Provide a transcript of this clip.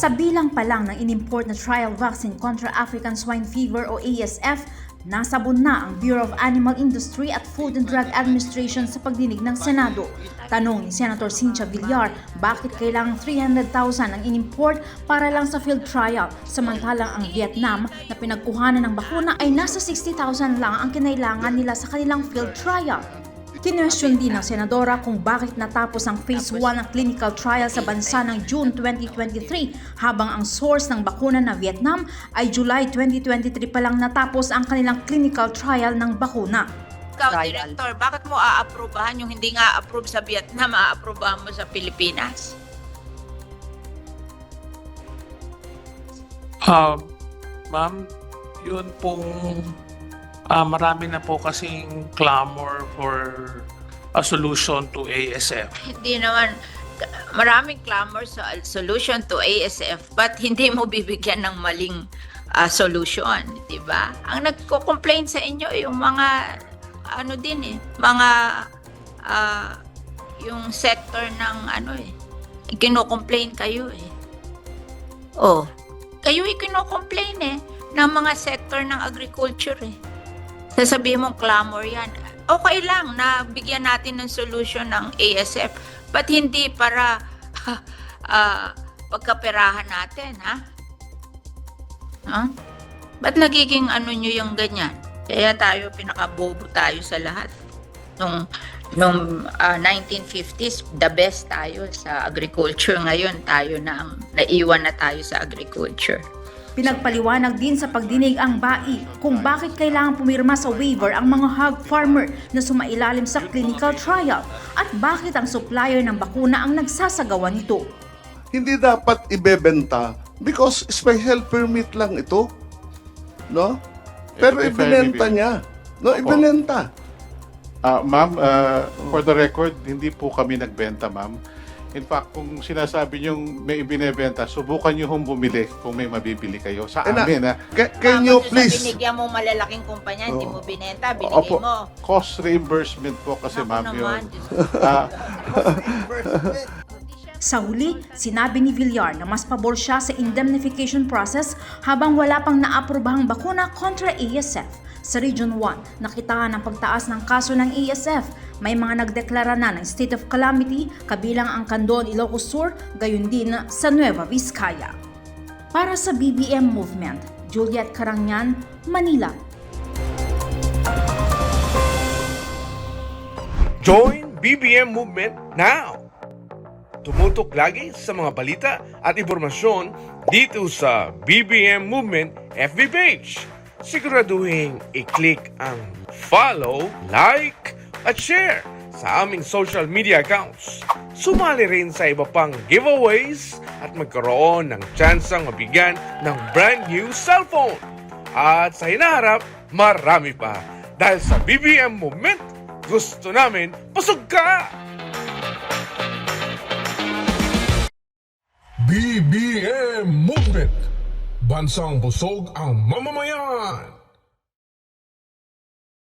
Sa bilang pa lang ng inimport na trial vaccine contra African Swine Fever o ASF, nasabon na ang Bureau of Animal Industry at Food and Drug Administration sa pagdinig ng Senado. Tanong ni Senator Cynthia Villar, bakit kailangang 300,000 ang inimport para lang sa field trial, samantalang ang Vietnam na pinagkuhanan ng bakuna ay nasa 60,000 lang ang kinailangan nila sa kanilang field trial. Kinwestiyon din ng senadora kung bakit natapos ang phase 1 ng clinical trial sa bansa ng June 2023 habang ang source ng bakuna na Vietnam ay July 2023 pa lang natapos ang kanilang clinical trial ng bakuna. Ikaw. Director, bakit mo aaprobahan yung hindi nga approve sa Vietnam, aaprobahan mo sa Pilipinas? Ah, ma'am, yun pong ah, marami na po kasing clamor for a solution to ASF. Hindi naman, maraming clamor sa solution to ASF, but hindi mo bibigyan ng maling ah, solution, di ba? Ang nagko-complain sa inyo yung mga, ano din eh, mga, ah, yung sector ng ano eh, kino-complain kayo eh. Oh, kayo ikino-complain eh, ng mga sector ng agriculture eh. Sasabihin mong clamor yan. Okay lang na bigyan natin ng solution ng ASF, but hindi para ah, pagkaperahan natin, ha? Ha? Ba't nagiging ano nyo yung ganyan? Kaya tayo, pinakabobo tayo sa lahat. Nung, nung ah, 1950s, the best tayo sa agriculture. Ngayon, tayo na ang naiwan na tayo sa agriculture. Pinagpaliwanag din sa pagdinig ang BAI kung bakit kailangan pumirma sa waiver ang mga hog farmer na sumailalim sa clinical trial at bakit ang supplier ng bakuna ang nagsasagawa nito. hindi dapat ibebenta because special permit lang ito. No? Pero ibinenta niya. No, ibinenta. Ah, ma'am, ah, for the record, hindi po kami nagbenta, ma'am. In fact, kung sinasabi niyong may ibinebenta, subukan niyo hong bumili kung may mabibili kayo sa Eh, na- amin, ha? Ca- Can you please? binigyan mo malalaking kumpanya, hindi mo binenta, binigay Opo, mo. cost reimbursement po kasi, Ako ma'am, naman, yun. Diyos ko. Ah, Sa huli, sinabi ni Villar na mas pabor siya sa indemnification process habang wala pang naaprobahang bakuna kontra ASF. Sa Region 1, nakitaan ang pagtaas ng kaso ng ASF. May mga nagdeklara na ng state of calamity kabilang ang Candon, Ilocos Sur, gayon din sa Nueva Vizcaya. Para sa BBM Movement, Juliet Carangyan, Manila. Join BBM Movement now! Tumutok lagi sa mga balita at impormasyon dito sa BBM Movement FB page. Siguraduhin i-click ang follow, like, at share sa aming social media accounts. Sumali rin sa iba pang giveaways at magkaroon ng tsansang mabigyan ng brand new cellphone. At sa hinaharap, marami pa. Dahil sa BBM Movement, gusto namin pasog ka! BBM Movement. Bansang busog ang mamamayan.